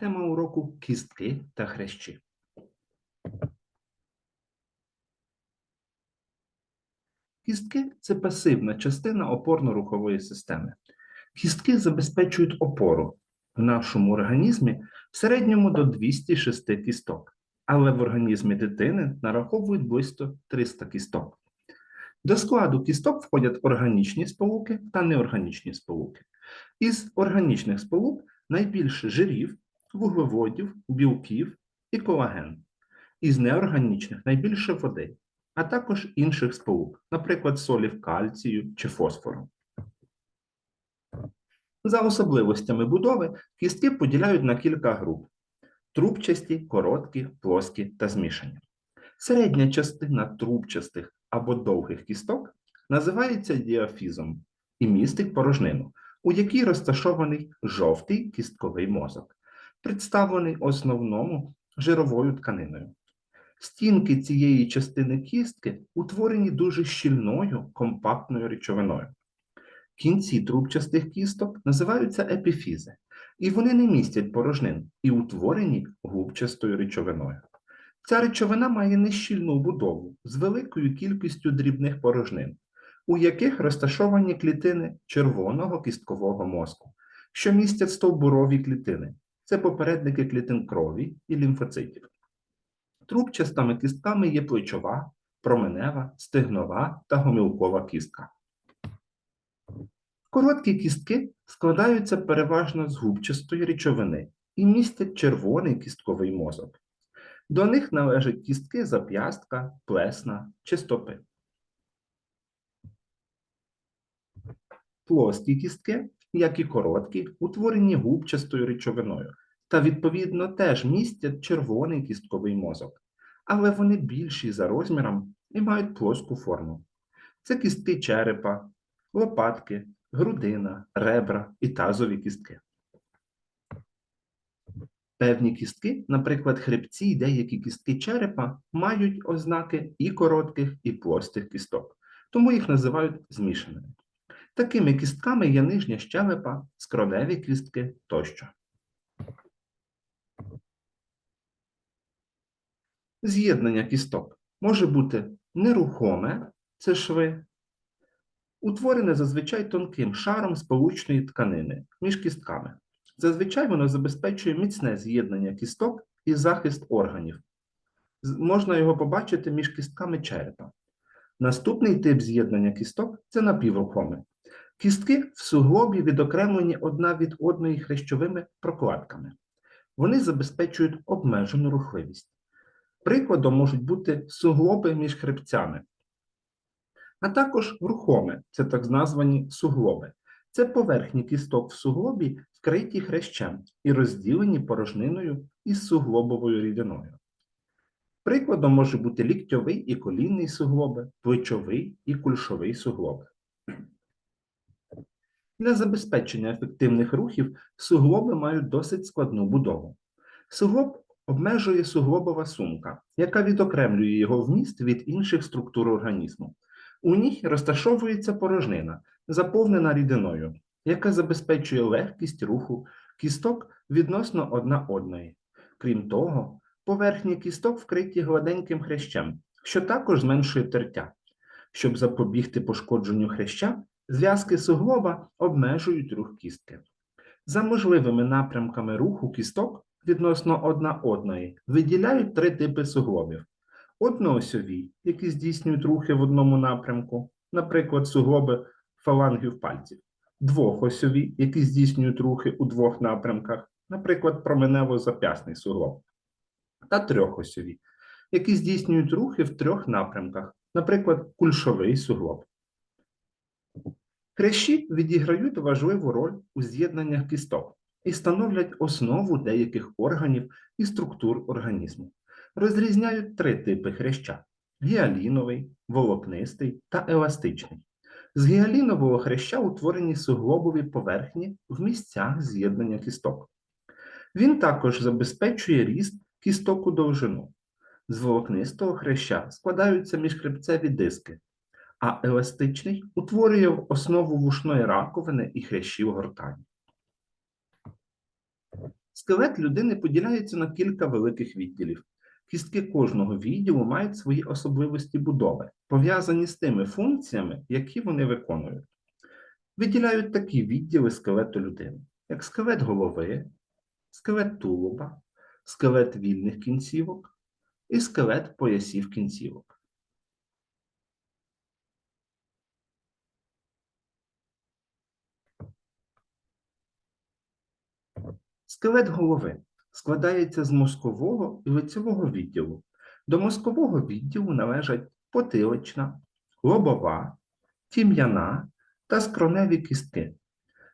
Тема уроку кістки та хрящі. Кістки це пасивна частина опорно-рухової системи. Кістки забезпечують опору в нашому організмі в середньому до 206 кісток, але в організмі дитини нараховують близько 300 кісток. До складу кісток входять органічні сполуки та неорганічні сполуки. Із органічних сполук найбільше жирів, вуглеводів, білків і колаген. Із неорганічних найбільше води, а також інших сполук, наприклад, солів кальцію чи фосфору. За особливостями будови кістки поділяють на кілька груп: трубчасті, короткі, плоскі та змішані. Середня частина трубчастих або довгих кісток називається діафізом і містить порожнину, у якій розташований жовтий кістковий мозок, представлений основному жировою тканиною. Стінки цієї частини кістки утворені дуже щільною компактною речовиною. Кінці трубчастих кісток називаються епіфізи, і вони не містять порожнин і утворені губчастою речовиною. Ця речовина має нещільну будову з великою кількістю дрібних порожнин, у яких розташовані клітини червоного кісткового мозку, що містять стовбурові клітини. Це попередники клітин крові і лімфоцитів. Трубчастими кістками є плечова, променева, стегнова та гомілкова кістка. Короткі кістки складаються переважно з губчастої речовини і містять червоний кістковий мозок. До них належать кістки зап'ястка, плесна чи стопи. Плоскі кістки, як і короткі, утворені губчастою речовиною та, відповідно, теж містять червоний кістковий мозок, але вони більші за розміром і мають плоску форму. Це кістки черепа, лопатки, грудина, ребра і тазові кістки. Певні кістки, наприклад, хребці і деякі кістки черепа, мають ознаки і коротких, і плостих кісток, тому їх називають змішаними. Такими кістками є нижня щелепа, скроневі кістки тощо. З'єднання кісток може бути нерухоме, це шви, утворене зазвичай тонким шаром сполучної тканини між кістками. Зазвичай воно забезпечує міцне з'єднання кісток і захист органів. Можна його побачити між кістками черепа. Наступний тип з'єднання кісток це напіврухоме. Кістки в суглобі відокремлені одна від одної хрящовими прокладками. Вони забезпечують обмежену рухливість. Прикладом можуть бути суглоби між хребцями, а також рухоме це так звані суглоби. Це поверхні кісток в суглобі, вкриті хрящем і розділені порожниною із суглобовою рідиною. Прикладом може бути ліктьовий і колінний суглоби, плечовий і кульшовий суглоби. Для забезпечення ефективних рухів суглоби мають досить складну будову. Суглоб обмежує суглобова сумка, яка відокремлює його вміст від інших структур організму. У ній розташовується порожнина, заповнена рідиною, яка забезпечує легкість руху кісток відносно одна одної. Крім того, поверхні кісток вкриті гладеньким хрящем, що також зменшує тертя. Щоб запобігти пошкодженню хряща, зв'язки суглоба обмежують рух кістки. За можливими напрямками руху кісток відносно одна одної виділяють три типи суглобів. Одноосьові, які здійснюють рухи в одному напрямку, наприклад, суглоби фалангів пальців, двохосьові, які здійснюють рухи у двох напрямках, наприклад, променево-зап'ясний суглоб, та трьохосьові, які здійснюють рухи в трьох напрямках, наприклад, кульшовий суглоб. Хрящі відіграють важливу роль у з'єднаннях кісток і становлять основу деяких органів і структур організму. Розрізняють три типи хряща: гіаліновий, волокнистий та еластичний. З гіалінового хряща утворені суглобові поверхні в місцях з'єднання кісток. Він також забезпечує ріст кісток у довжину. З волокнистого хряща складаються міжхребцеві диски, а еластичний утворює основу вушної раковини і хрящів гортані. Скелет людини поділяється на кілька великих відділів. Кістки кожного відділу мають свої особливості будови, пов'язані з тими функціями, які вони виконують. Виділяють такі відділи скелету людини, як скелет голови, скелет тулуба, скелет вільних кінцівок і скелет поясів кінцівок. Скелет голови складається з мозкового і лицевого відділу. До мозкового відділу належать потилична, лобова, тім'яна та скроневі кістки.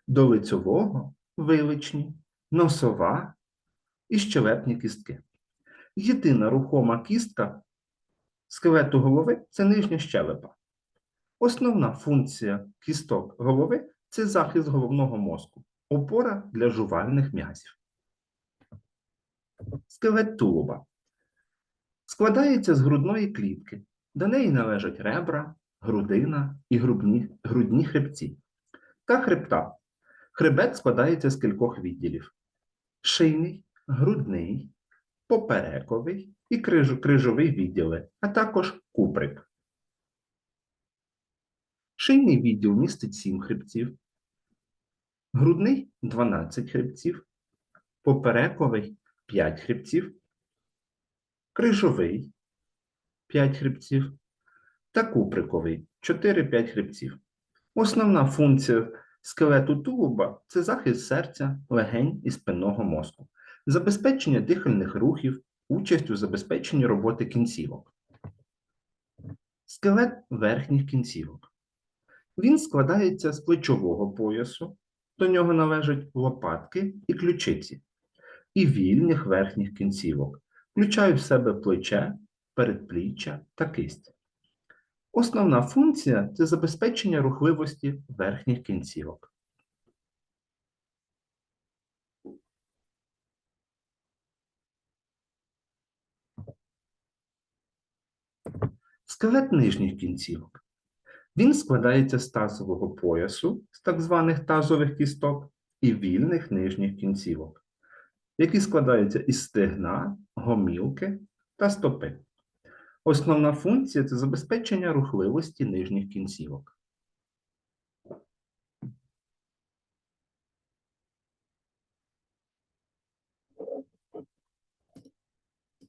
До лицевого виличні, носова і щелепні кістки. Єдина рухома кістка скелету голови це нижня щелепа. Основна функція кісток голови це захист головного мозку, опора для жувальних м'язів. Скелет тулуба складається з грудної клітки. До неї належать ребра, грудина і грудні, грудні хребці. Та хребта. Хребет складається з кількох відділів: шийний, грудний, поперековий і криж, крижовий відділи, а також куприк. Шийний відділ містить 7 хребців, грудний 12 хребців, поперековий 5 хребців, крижовий 5 хребців та куприковий 4-5 хребців. Основна функція скелету тулуба це захист серця, легень і спинного мозку, забезпечення дихальних рухів, участь у забезпеченні роботи кінцівок. Скелет верхніх кінцівок. Він складається з плечового поясу, до нього належать лопатки і ключиці, і вільних верхніх кінцівок, включають в себе плече, передпліччя та кисть. Основна функція це забезпечення рухливості верхніх кінцівок. Скелет нижніх кінцівок. Він складається з тазового поясу, з так званих тазових кісток, і вільних нижніх кінцівок, які складаються із стегна, гомілки та стопи. Основна функція це забезпечення рухливості нижніх кінцівок.